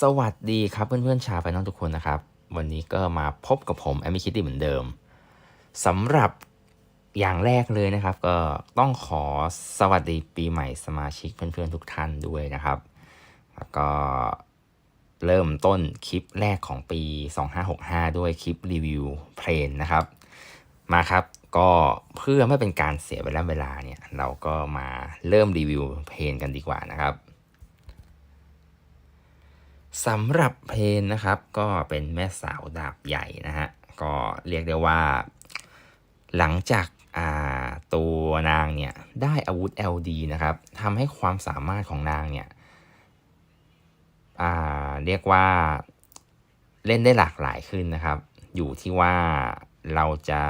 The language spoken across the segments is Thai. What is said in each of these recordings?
สวัสดีครับเพื่อนๆชาวไฟนอลทุกคนนะครับ วันนี้ก็มาพบกับผมแอมมี่คิตตี้เหมือนเดิมสำหรับอย่างแรกเลยนะครับ ก็ต้องขอสวัสดีปีใหม่สมาชิกเพื่อนๆทุกท่านด้วยนะครับ แล้วก็เริ่มต้นคลิปแรกของปี 2565 ด้วยคลิปรีวิวเพลนนะครับ มาครับก็เพื่อไม่เป็นการเสียเวลาเวลาเนี่ย เราก็มาเริ่มรีวิวเพลนกันดีกว่านะครับ สำหรับเพลนนะครับ ก็เป็นแม่สาวดาบใหญ่นะฮะก็เรียกได้ว่า หลังจากอ่าตัวนางเนี่ยได้อาวุธ LD นะครับทำให้ความสามารถของนางเนี่ยอ่าเรียกว่าเล่นได้หลากหลายขึ้นนะครับ อยู่ที่ว่าเราจะ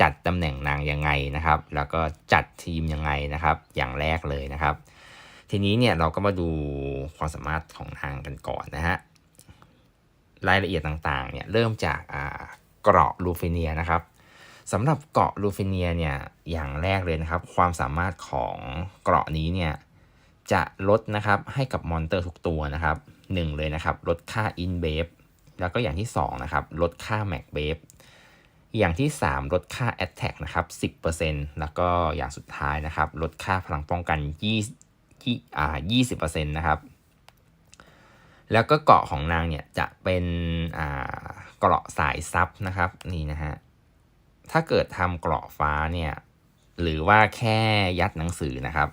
จัดตำแหน่งนางยังไงนะครับ แล้วก็จัดทีมยังไงนะครับ อย่างแรกเลยนะครับ ทีนี้เนี่ยเราก็มาดูความสามารถของนางกันก่อนนะฮะรายละเอียดต่างๆเนี่ยเริ่มจากเกราะลูฟิเนียนะครับสำหรับเกราะลูฟิเนียเนี่ยอย่างแรกเลยนะครับ ความสามารถของเกราะนี้เนี่ยจะลดนะครับให้กับมอนเตอร์ทุกตัวนะครับหนึ่งเลยนะครับ ลดค่าอินเบฟแล้วก็อย่างที่สองนะครับ ลดค่าแม็กเบฟอย่างที่ 3 ลดค่า Attack นะครับ 10%แล้วก็อย่างสุดท้ายนะครับ ลดค่าพลังป้องกัน ที่อ่า20%นะครับ แล้วก็เกาะของนางเนี่ยจะเป็นอ่าเกราะสายซับนะครับนี่นะฮะถ้าเกิดทำเกราะฟ้าเนี่ยหรือว่าแค่ยัดหนังสือนะครับ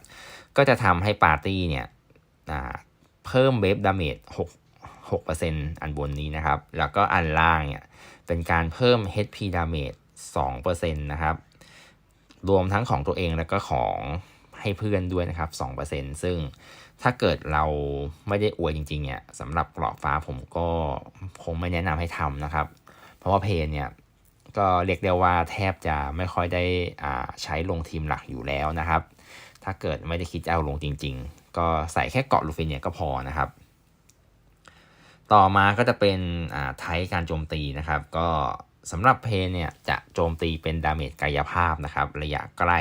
ก็จะทำให้ปาร์ตี้เนี่ยเพิ่มเวฟดาเมจ6 6%อันบนนี้นะครับ แล้วก็อันล่างเนี่ยเป็นการเพิ่ม HP damage 2%นะครับ รวมทั้งของตัวเองแล้วก็ของ ให้เพื่อนด้วยนะครับ 2%ซึ่งถ้าเกิดเราไม่ได้อวยจริงๆเนี่ยสำหรับเกราะฟ้าผมก็คงไม่แนะนำให้ทำนะครับ เพราะว่าเพนเนี่ยก็เรียกได้ว่าแทบจะไม่ค่อยได้อ่าใช้ลงทีมหลักอยู่แล้วนะครับ ถ้าเกิดไม่ได้คิดจะเอาลงจริง ๆ ก็ใส่แค่เกาะลูฟินเนี่ยก็พอนะครับ ต่อมาก็จะเป็นอ่าไทป์การโจมตีนะครับ ก็สำหรับเพนเนี่ยจะโจมตีเป็นดาเมจกายภาพนะครับ ระยะใกล้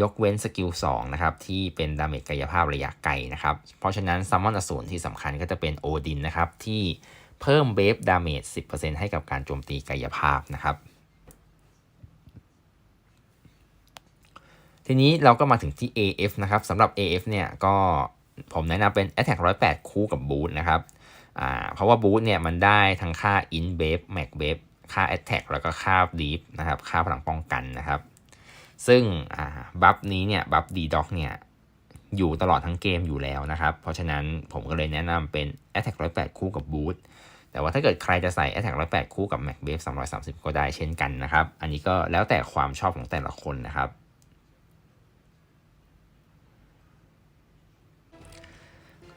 ยกเว้นสกิล2นะครับที่เป็นดาเมจกายภาพระยะไกลนะครับ เพราะฉะนั้นซัมมอนอสูรที่สำคัญก็จะเป็นโอดินนะครับที่เพิ่มเบฟดาเมจ 10%ให้กับการโจมตีกายภาพนะครับ ทีนี้เราก็มาถึงที่ AF นะครับสำหรับ AF เนี่ยก็ผมแนะนำเป็น Attack 108 คู่กับ Boot นะครับเพราะว่า Boot เนี่ยมันได้ทั้งค่า In b a f Max b a f ค่า Attack แล้วก็ค่า Deep นะครับค่าพลังป้องกันนะครับ ซึ่งบัฟนี้เนี่ยบัฟดีด็อกเนี่ยอยู่ตลอดทั้งเกมอยู่แล้วนะครับ เพราะฉะนั้นผมก็เลยแนะนำเป็น Attack 108 คู่กับ Boot แต่ว่าถ้าเกิดใครจะใส่ Attack 108 คู่กับ Mac b a f 330 ก็ได้เช่นกันนะครับ อันนี้ก็แล้วแต่ความชอบของแต่ละคนนะครับ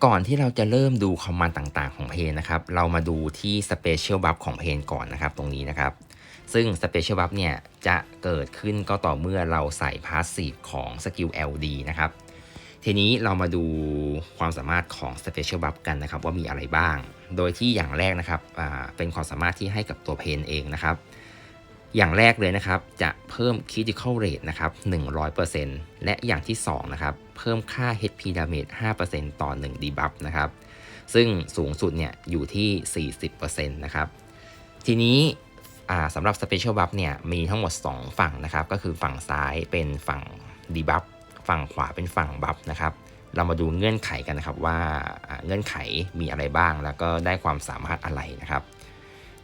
ก่อนที่เราจะเริ่มดูคอมมานด์ต่างๆ ของเพนนะครับ เรามาดูที่ Special Buff ของเพนก่อนนะครับ ตรงนี้นะครับ ซึ่ง Special Buff เนี่ยจะเกิดขึ้นก็ต่อเมื่อเราใส่ Passive ของสกิล LD นะครับ ทีนี้เรามาดูความสามารถของ Special Buff กันนะครับ ว่ามีอะไรบ้าง โดยที่อย่างแรกนะครับเป็นความสามารถที่ให้กับตัวเพนเองนะครับ อย่างแรกเลยนะครับจะเพิ่ม Critical Rate นะครับ 100%และอย่างที่ 2 นะครับ เพิ่มค่า HP Damage 5%ต่อ 1 Debuff นะครับ ซึ่งสูงสุดเนี่ยอยู่ที่ 40%นะครับทีนี้ สำหรับ Special Buff เนี่ยมีทั้งหมด 2 ฝั่งนะครับ ก็คือฝั่งซ้ายเป็นฝั่ง Debuff ฝั่งขวาเป็นฝั่ง Buff นะครับ เรามาดูเงื่อนไขกันนะครับว่าเงื่อนไขมีอะไรบ้าง แล้วก็ได้ความสามารถอะไรนะครับ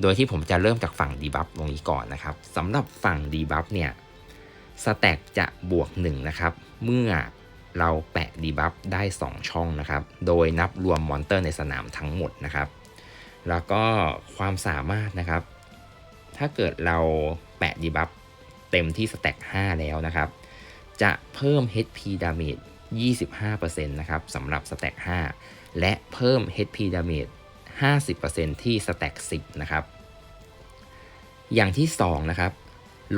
โดยที่ผมจะเริ่มจากฝั่ง Debuff ตรงนี้ก่อนนะครับสำหรับฝั่ง Debuff เนี่ยสแต็กจะบวก1นะครับเมื่อเราแปะ Debuff ได้ 2 ช่องนะครับ โดยนับรวมมอนเตอร์ในสนามทั้งหมดนะครับ แล้วก็ความสามารถนะครับ ถ้าเกิดเราแปะ Debuff เต็มที่สแต็ก5แล้วนะครับ จะเพิ่ม HP Damage 25%นะครับสำหรับสแต็ก5และเพิ่ม HP Damage 50%ที่สแต็ก10 นะครับ อย่างที่ 2 นะครับ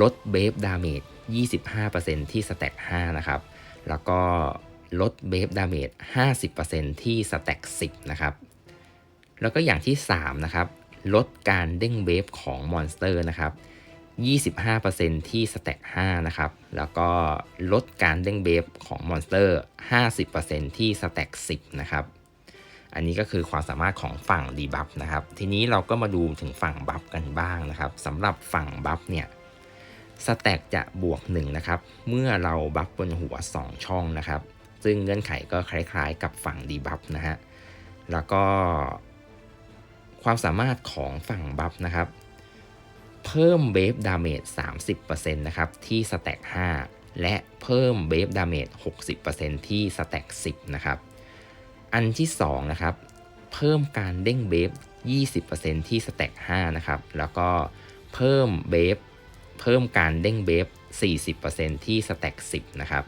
ลดเบฟดาเมจ25%ที่สแต็ก5นะครับ แล้วก็ลดเบฟดาเมจ50%ที่สแต็ก10 นะครับ แล้วก็อย่างที่ 3 นะครับ ลดการเด้งเวฟของมอนสเตอร์นะครับ25%ที่สแต็ก5นะครับ แล้วก็ลดการเด้งเบฟของมอนสเตอร์ 50%ที่สแต็ก10 นะครับ อันนี้ก็คือความสามารถของฝั่งดีบัฟนะครับ ทีนี้เราก็มาดูถึงฝั่งบัฟกันบ้างนะครับสำหรับฝั่งบัฟเนี่ยสแต็กจะบวก 1 นะครับ เมื่อเราบัฟบนหัว 2 ช่องนะครับ ซึ่งเงื่อนไขก็คล้ายๆ กับฝั่งดีบัฟนะฮะ แล้วก็ ความสามารถของฝั่งบัฟนะครับ เพิ่มเบฟดาเมจ30%นะครับที่สแต็ก5และเพิ่มเบฟดาเมจ60%ที่สแต็ก10นะครับ อันที่2นะครับเพิ่มการเด้งเบฟ20%ที่สแต็ก5นะครับ แล้วก็เพิ่มเบฟเพิ่มการเด้งเบฟ40%ที่สแต็ก10นะครับ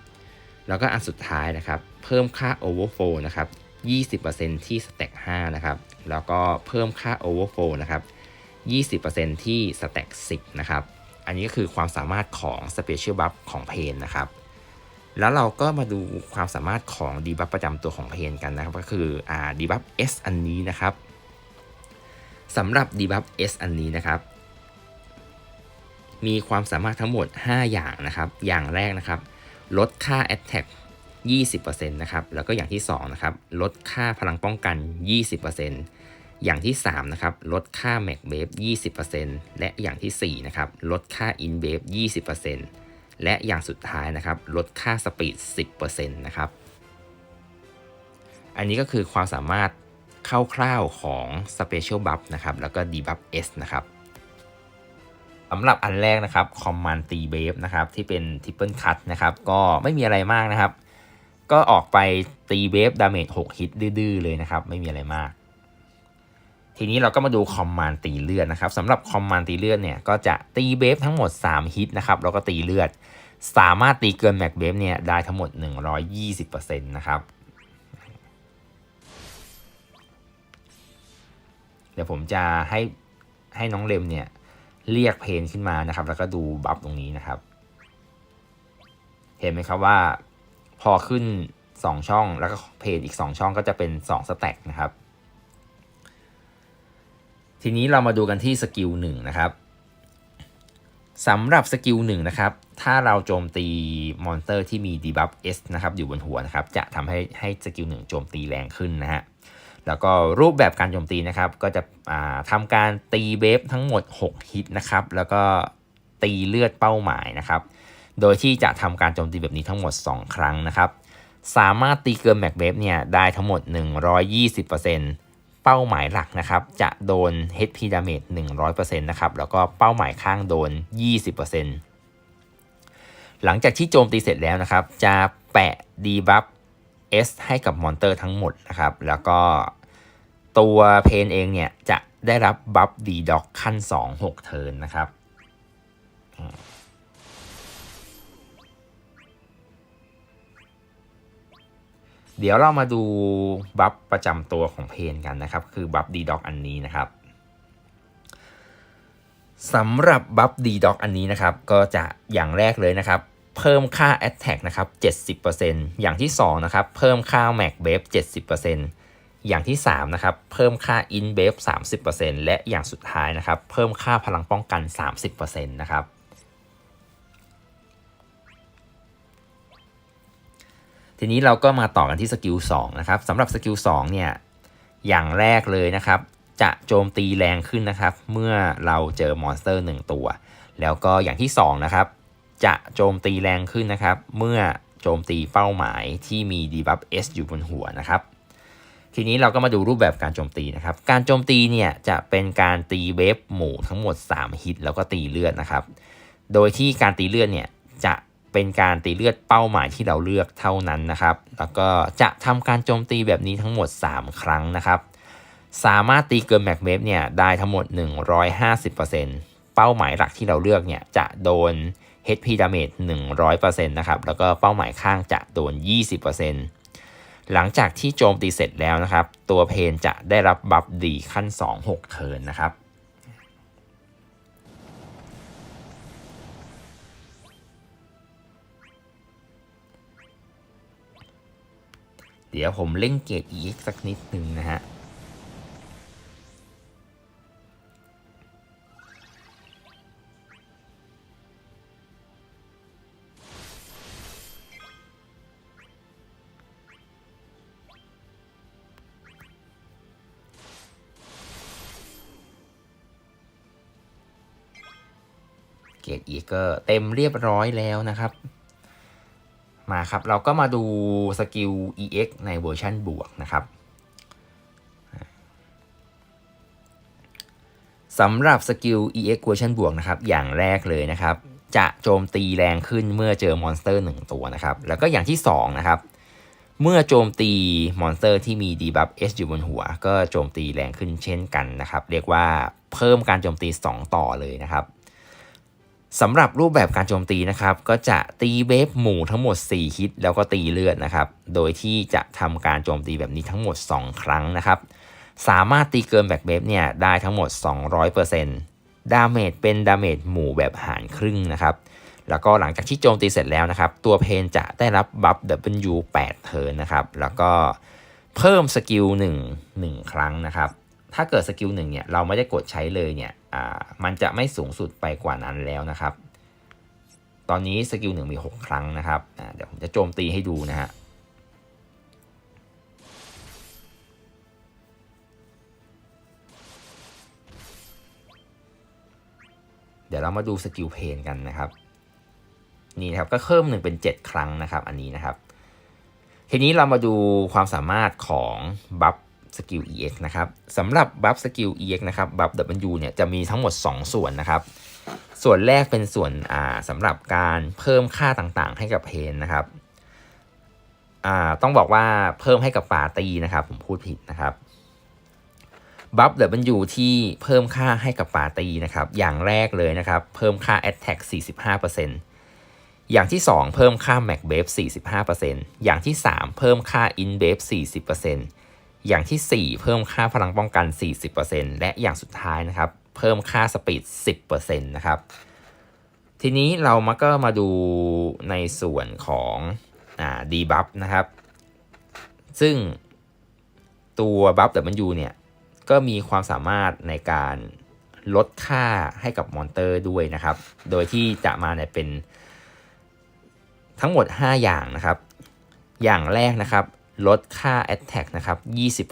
แล้วก็อันสุดท้ายนะครับ เพิ่มค่า Overflow นะครับ20%ที่สแต็ก5นะครับ แล้วก็เพิ่มค่า Overflow นะครับ 20%ที่สแต็ก10 นะครับ อันนี้ก็คือความสามารถของ Special Buff ของเพนนะครับ แล้วเราก็มาดูความสามารถของดีบัฟประจำตัวของเพนกันนะครับ ก็คืออ่าดีบัฟ S อันนี้นะครับสำหรับดีบัฟ S อันนี้นะครับ มีความสามารถทั้งหมด 5 อย่างนะครับ อย่างแรกนะครับ ลดค่า Attack 20%นะครับแล้วก็อย่างที่2นะครับลดค่าพลังป้องกัน 20%อย่างที่3นะครับลดค่า Max w a v e 20%และอย่างทีสี่4นะครับลดค่า In w a v e 20%และอย่างสุดท้ายนะครับลดค่า Speed 10%นะครับอันนี้ก็คือความสามารถคร่าวๆของ Special Buff นะครับแล้วก็ Debuff S นะครับสำหรับอันแรกนะครับ Command ตีเบฟนะครับที่เป็น Triple Cut นะครับก็ไม่มีอะไรมากนะครับ ก็ออกไปตีเบฟดาเมจ6ฮิตดื้อๆเลยนะครับ ไม่มีอะไรมาก ทีนี้เราก็มาดูคอมมานตีเลือดนะครับสำหรับคอมมานตีเลือดเนี่ยก็จะตีเบฟทั้งหมด 3 ฮิตนะครับแล้วก็ตีเลือด สามารถตีเกินแม็กเบฟเนี่ยได้ทั้งหมด 120%นะครับเดี๋ยวผมจะให้ให้น้องเลมเนี่ยเรียกเพนขึ้นมานะครับ แล้วก็ดูบัฟตรงนี้นะครับ เห็นไหมครับว่า พอขึ้น 2 ช่องแล้วก็เพนอีก 2 ช่องก็จะเป็น 2 สแต็กนะครับ ทีนี้เรามาดูกันที่สกิลหนึ่งนะครับสำหรับสกิลหนึ่งนะครับ ถ้าเราโจมตีมอนสเตอร์ที่มีดีบัฟ S นะครับอยู่บนหัวนะครับ จะทำให้ให้สกิลหนึ่งโจมตีแรงขึ้นนะฮะแล้วก็รูปแบบการโจมตีนะครับ ก็จะทำการตีเบฟทั้งหมด 6 ฮิตนะครับ แล้วก็ตีเลือดเป้าหมายนะครับ โดยที่จะทำการโจมตีแบบนี้ทั้งหมด 2 ครั้งนะครับ สามารถตีเกินแม็กเบฟเนี่ยได้ทั้งหมด 120%เป้าหมายหลักนะครับจะโดน HP damage 100%นะครับแล้วก็เป้าหมายข้างโดน 20%หลังจากที่โจมตีเสร็จแล้วนะครับ จะแปะ debuff S ให้กับมอนเตอร์ทั้งหมดนะครับ แล้วก็ตัวเพนเองเนี่ยจะได้รับบัฟดีด็อกขั้น 2 6 เทิร์นนะครับ เดี๋ยวเรามาดูบัฟประจำตัวของเพนกันนะครับ คือบัฟดีด็อกอันนี้นะครับสำหรับบัฟดีด็อกอันนี้นะครับ ก็จะอย่างแรกเลยนะครับ เพิ่มค่า Attack นะครับ 70%อย่างที่ 2 นะครับ เพิ่มค่า Max b a f 70%อย่างที่ 3 นะครับ เพิ่มค่า In b a f 30%และอย่างสุดท้ายนะครับ เพิ่มค่าพลังป้องกัน 30%นะครับ ทีนี้เราก็มาต่อกันที่สกิล2นะครับสำหรับสกิล2เนี่ยอย่างแรกเลยนะครับ จะโจมตีแรงขึ้นนะครับ เมื่อเราเจอมอนสเตอร์ 1 ตัว แล้วก็อย่างที่2นะครับจะโจมตีแรงขึ้นนะครับ เมื่อโจมตีเป้าหมายที่มี debuff S อยู่บนหัวนะครับ ทีนี้เราก็มาดูรูปแบบการโจมตีนะครับ การโจมตีเนี่ยจะเป็นการตีเวฟหมู่ทั้งหมด 3 ฮิตแล้วก็ตีเลือดนะครับ โดยที่การตีเลือดเนี่ย เป็นการตีเลือดเป้าหมายที่เราเลือกเท่านั้นนะครับ แล้วก็จะทำการโจมตีแบบนี้ทั้งหมด 3 ครั้งนะครับ สามารถตีเกินแม็กเวฟเนี่ยได้ทั้งหมด 150%เป้าหมายหลักที่เราเลือกเนี่ยจะโดน HP damage 100%นะครับ แล้วก็เป้าหมายข้างจะโดน 20%หลังจากที่โจมตีเสร็จแล้วนะครับ ตัวเพนจะได้รับบัฟดีขั้น 2 6 เทิร์นนะครับ เดี๋ยวผมเล่งเกต EX สักนิดหนึ่งนะฮะเกตอีกก็เต็มเรียบร้อยแล้วนะครับ มาครับ เราก็มาดูสกิล EX ในเวอร์ชันบวกนะครับสำหรับสกิล EX เวอร์ชันบวกนะครับ อย่างแรกเลยนะครับ จะโจมตีแรงขึ้นเมื่อเจอมอนสเตอร์ 1 ตัวนะครับ แล้วก็อย่างที่ 2 นะครับ เมื่อโจมตีมอนสเตอร์ที่มีดีบัฟ S อยู่บนหัว ก็โจมตีแรงขึ้นเช่นกันนะครับ เรียกว่าเพิ่มการโจมตี 2 ต่อเลยนะครับ สำหรับรูปแบบการโจมตีนะครับ ก็จะตีเวฟหมู่ทั้งหมด 4 ฮิต แล้วก็ตีเลือดนะครับ โดยที่จะทำการโจมตีแบบนี้ทั้งหมด 2 ครั้งนะครับ สามารถตีเกินแบ็กเบฟเนี่ยได้ทั้งหมด 200%ดาเมจเป็นดาเมจหมู่แบบหารครึ่งนะครับ แล้วก็หลังจากที่โจมตีเสร็จแล้วนะครับ ตัวเพนจะได้รับบัฟ W 8เทิร์นนะครับ แล้วก็เพิ่มสกิล1 1 ครั้งนะครับ ถ้าเกิดสกิล1เนี่ยเราไม่ได้กดใช้เลยเนี่ย มันจะไม่สูงสุดไปกว่านั้นแล้วนะครับ ตอนนี้สกิล1มี 6 ครั้งนะครับเดี๋ยวผมจะโจมตีให้ดูนะฮะเดี๋ยวเรามาดูสกิลเพนกันนะครับ นี่นะครับก็เพิ่มหนึ่งเป็น7 ครั้งนะครับ อันนี้นะครับ ทีนี้เรามาดูความสามารถของบัฟ สกิล EX นะครับสำหรับบัฟสกิล EX นะครับบัฟ W เนี่ยจะมีทั้งหมด 2 ส่วนนะครับ ส่วนแรกเป็นส่วนอ่าสำหรับการเพิ่มค่าต่างๆ ให้กับเพนนะครับอ่าต้องบอกว่าเพิ่มให้กับปาตีนะครับ ผมพูดผิดนะครับบัฟเดบันยูที่เพิ่มค่าให้กับปาตีนะครับ อย่างแรกเลยนะครับ เพิ่มค่า Attack 45%อย่างที่ 2 เพิ่มค่า Mac b a f 45%อย่างที่ 3 เพิ่มค่า In b a f 40% อย่างที่ 4 เพิ่มค่าพลังป้องกัน 40%และอย่างสุดท้ายนะครับ เพิ่มค่าสปีด 10%นะครับ ทีนี้เรามาก็มาดูในส่วนของอดีบัฟนะครับ ซึ่งตัวบัฟ W เนี่ย ก็มีความสามารถในการลดค่าให้กับมอนเตอร์ด้วยนะครับ โดยที่จะมาเนี่ยเป็นทั้งหมด 5 อย่างนะครับ อย่างแรกนะครับ ลดค่า Attack นะครับ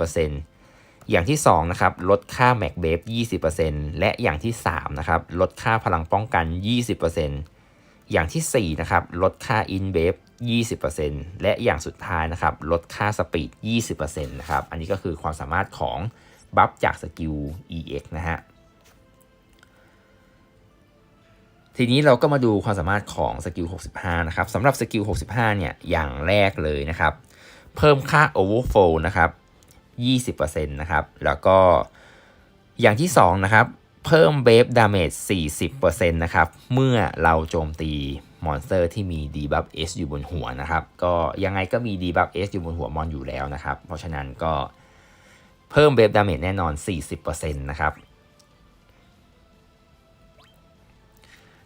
20%อย่างที่2นะครับลดค่า Mac b a f 20%และอย่างที่3นะครับลดค่าพลังป้องกัน 20%อย่างที่4นะครับลดค่า In b a f 20%และอย่างสุดท้ายนะครับลดค่าสปีด 20%นะครับอันนี้ก็คือความสามารถของบัฟจากสกิล EX นะฮะทีนี้เราก็มาดูความสามารถของสกิล 65 นะครับสำหรับสกิล 65 เนี่ยอย่างแรกเลยนะครับ เพิ่มค่า overflow นะครับ 20%นะครับ แล้วก็อย่างที่ 2 นะครับ เพิ่มเบฟดาเมจ40%นะครับ เมื่อเราโจมตีมอนสเตอร์ที่มี debuff S อยู่บนหัวนะครับ ก็ยังไงก็มี debuff S อยู่บนหัวมอนอยู่แล้วนะครับ เพราะฉะนั้นก็เพิ่มเบฟดาเมจแน่นอน 40%นะครับ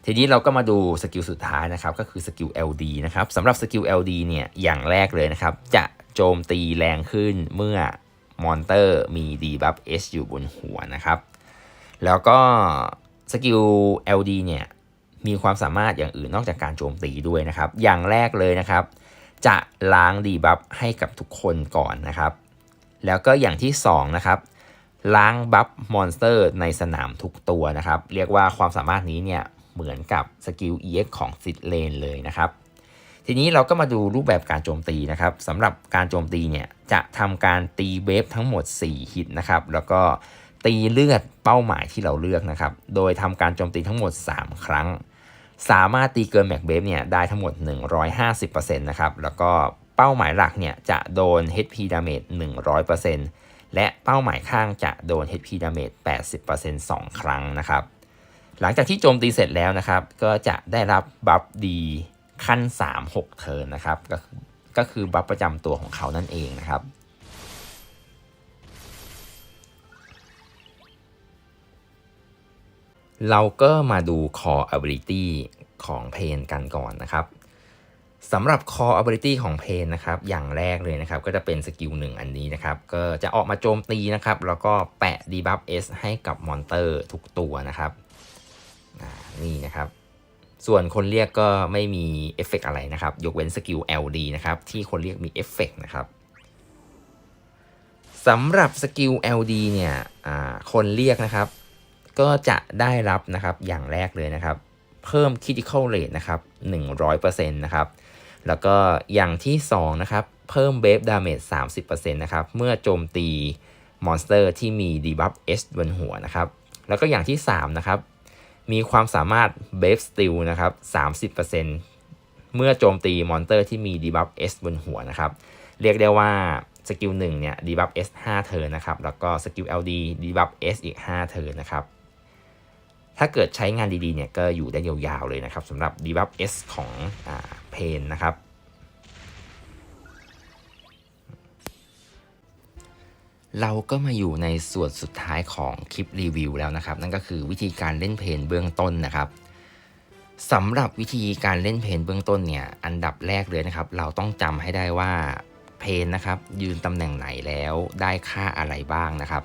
ทีนี้เราก็มาดูสกิลสุดท้ายนะครับก็คือสกิล LD นะครับสำหรับสกิล LD เนี่ยอย่างแรกเลยนะครับ จะโจมตีแรงขึ้นเมื่อมอนเตอร์มี debuff S อยู่บนหัวนะครับ แล้วก็สกิล LD เนี่ยมีความสามารถอย่างอื่นนอกจากการโจมตีด้วยนะครับ อย่างแรกเลยนะครับ จะล้างดีบัฟให้กับทุกคนก่อนนะครับ แล้วก็อย่างที่2นะครับล้างบัฟมอนสเตอร์ในสนามทุกตัวนะครับ เรียกว่าความสามารถนี้เนี่ย เหมือนกับสกิล EX ของซิดเลนเลยนะครับทีนี้เราก็มาดูรูปแบบการโจมตีนะครับสำหรับการโจมตีเนี่ยจะทำการตีเวฟทั้งหมด 4 ฮิตนะครับแล้วก็ตีเลือดเป้าหมายที่เราเลือกนะครับโดยทำการโจมตีทั้งหมด 3 ครั้ง สามารถตีเกินแม็กเบฟเนี่ยได้ทั้งหมด 150%นะครับแล้วก็เป้าหมายหลักเนี่ยจะโดน HP damage 100%และเป้าหมายข้างจะโดน HP damage 80% 2 ครั้งนะครับ หลังจากที่โจมตีเสร็จแล้วนะครับ ก็จะได้รับบัฟดีขั้น 3 6 เทิร์นนะครับ ก็คือก็คือบัฟประจำตัวของเขานั่นเองนะครับ เราก็มาดู core ability ของเพนกันก่อนนะครับสำหรับ core ability ของเพนนะครับ อย่างแรกเลยนะครับ ก็จะเป็นสกิลหนึ่งอันนี้นะครับ ก็จะออกมาโจมตีนะครับ แล้วก็แปะ debuff S ให้กับมอนเตอร์ทุกตัวนะครับ นี่นะครับ ส่วนคนเรียกก็ไม่มีเอฟเฟกอะไรนะครับ ยกเว้นสกิล LD นะครับ ที่คนเรียกมีเอฟเฟกนะครับสำหรับสกิล LD เนี่ยคนเรียกนะครับ ก็จะได้รับนะครับอย่างแรกเลยนะครับ เพิ่ม critical rate นะครับ 100%นะครับ แล้วก็อย่างที่ 2 นะครับ เพิ่ม wave damage 30%นะครับ เมื่อโจมตีมอนสเตอร์ที่มี debuff S บนหัวนะครับ แล้วก็อย่างที่ 3 นะครับ มีความสามารถเบฟสติลนะครับ 30%เมื่อโจมตีมอนสเตอร์ที่มีดีบัฟ S บนหัวนะครับ เรียกได้ว่าสกิล1เนี่ยดีบัฟ S 5เทิร์นนะครับ แล้วก็สกิล LD ดีบัฟ S อีก 5 เทิร์นนะครับ ถ้าเกิดใช้งานดีๆเนี่ยก็อยู่ได้ยาวๆเลยนะครับสำหรับดีบัฟ S ของอเพนนะครับ เราก็มาอยู่ในส่วนสุดท้ายของคลิปรีวิวแล้วนะครับ นั่นก็คือวิธีการเล่นเพนเบื้องต้นนะครับสำหรับวิธีการเล่นเพนเบื้องต้นเนี่ยอันดับแรกเลยนะครับ เราต้องจำให้ได้ว่าเพนนะครับ ยืนตำแหน่งไหนแล้วได้ค่าอะไรบ้างนะครับ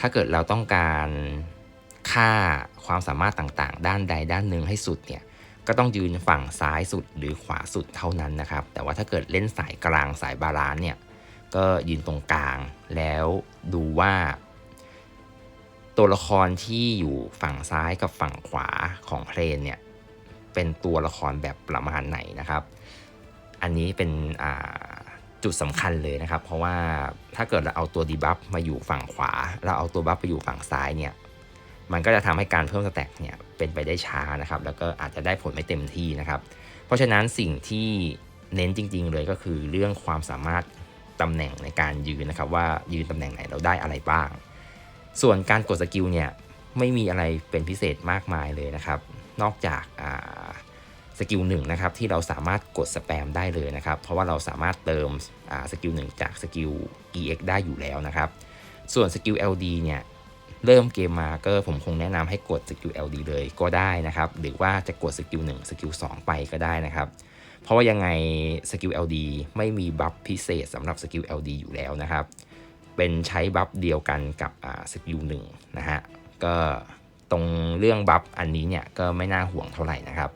ถ้าเกิดเราต้องการค่าความสามารถต่างๆ ด้านใดด้านหนึ่งให้สุดเนี่ยก็ต้องยืนฝั่งซ้ายสุดหรือขวาสุดเท่านั้นนะครับ แต่ว่าถ้าเกิดเล่นสายกลางสายบาลานเนี่ย ก็ยืนตรงกลาง แล้วดูว่าตัวละครที่อยู่ฝั่งซ้ายกับฝั่งขวาของเพลนเนี่ยเป็นตัวละครแบบประมาณไหนนะครับ อันนี้เป็นจุดสำคัญเลยนะครับ เพราะว่าถ้าเกิดเราเอาตัวดีบัฟมาอยู่ฝั่งขวา เราเอาตัวบัฟไปอยู่ฝั่งซ้ายเนี่ยมันก็จะทำให้การเพิ่มสแต็กเนี่ยเป็นไปได้ช้านะครับ แล้วก็อาจจะได้ผลไม่เต็มที่นะครับ เพราะฉะนั้นสิ่งที่เน้นจริง ๆ เลยก็คือเรื่องความสามารถ ตำแหน่งในการยืนนะครับว่ายืนตำแหน่งไหนเราได้อะไรบ้าง ส่วนการกดสกิลเนี่ยไม่มีอะไรเป็นพิเศษมากมายเลยนะครับ นอกจากสกิลหนึ่งนะครับที่เราสามารถกดสแปมได้เลยนะครับ เพราะว่าเราสามารถเติมสกิลหนึ่งจากสกิล EX ได้อยู่แล้วนะครับ ส่วนสกิล LD เนี่ยเริ่มเกมมาก็ผมคงแนะนำให้กดสกิล LD เลยก็ได้นะครับ หรือว่าจะกดสกิล1สกิล2ไปก็ได้นะครับ เพราะว่ายังไงสกิล LD ไม่มีบัฟพิเศษสำหรับสกิล LD อยู่แล้วนะครับ เป็นใช้บัฟเดียวกันกับสกิลหนึ่งนะฮะ ก็ตรงเรื่องบัฟอันนี้เนี่ยก็ไม่น่าห่วงเท่าไหร่นะครับ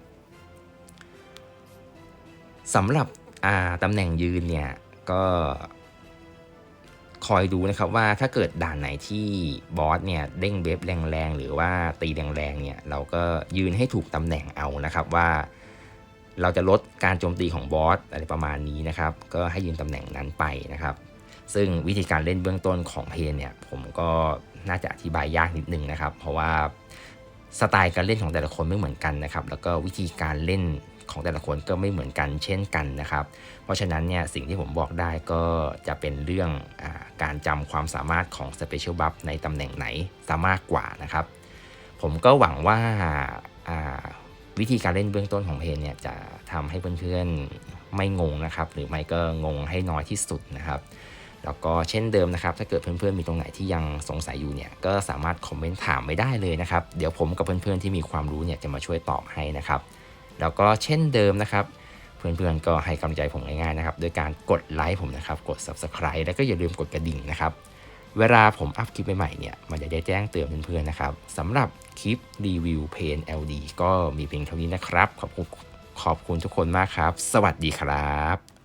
สำหรับตำแหน่งยืนเนี่ยก็คอยดูนะครับว่าถ้าเกิดด่านไหนที่บอสเนี่ยเด้งเวฟแรงๆ หรือว่าตีแรงๆเนี่ยเราก็ยืนให้ถูกตำแหน่งเอานะครับว่า เราจะลดการโจมตีของบอสอะไรประมาณนี้นะครับ ก็ให้ยืนตำแหน่งนั้นไปนะครับ ซึ่งวิธีการเล่นเบื้องต้นของเพนเนี่ย ผมก็น่าจะอธิบายยากนิดนึงนะครับ เพราะว่าสไตล์การเล่นของแต่ละคนไม่เหมือนกันนะครับ แล้วก็วิธีการเล่นของแต่ละคนก็ไม่เหมือนกันเช่นกันนะครับ เพราะฉะนั้นเนี่ยสิ่งที่ผมบอกได้ก็จะเป็นเรื่องอการจำความสามารถของ Special Buff ในตำแหน่งไหนซะมากกว่านะครับ ผมก็หวังว่า วิธีการเล่นเบื้องต้นของเพนเนี่ยจะทำให้เพื่อนๆไม่งงนะครับ หรือไม่ก็งงให้น้อยที่สุดนะครับ แล้วก็เช่นเดิมนะครับ ถ้าเกิดเพื่อนๆมีตรงไหนที่ยังสงสัยอยู่เนี่ยก็สามารถคอมเมนต์ถามไม่ได้เลยนะครับ เดี๋ยวผมกับเพื่อนๆที่มีความรู้เนี่ยจะมาช่วยตอบให้นะครับ แล้วก็เช่นเดิมนะครับเพื่อนๆก็ให้กำลังใจผมง่ายๆนะครับ โดยการกดไลค์ผมนะครับ กด Subscribe แล้วก็อย่าลืมกดกระดิ่งนะครับ เวลาผมอัพคลิปใหม่ๆเนี่ย มันจะได้แจ้งเตือนเพื่อนๆนะครับสำหรับคลิปรีวิวเพน LD ก็มีเพียงเท่านี้นะครับ ขอบคุณขอบคุณทุกคนมากครับ สวัสดีครับ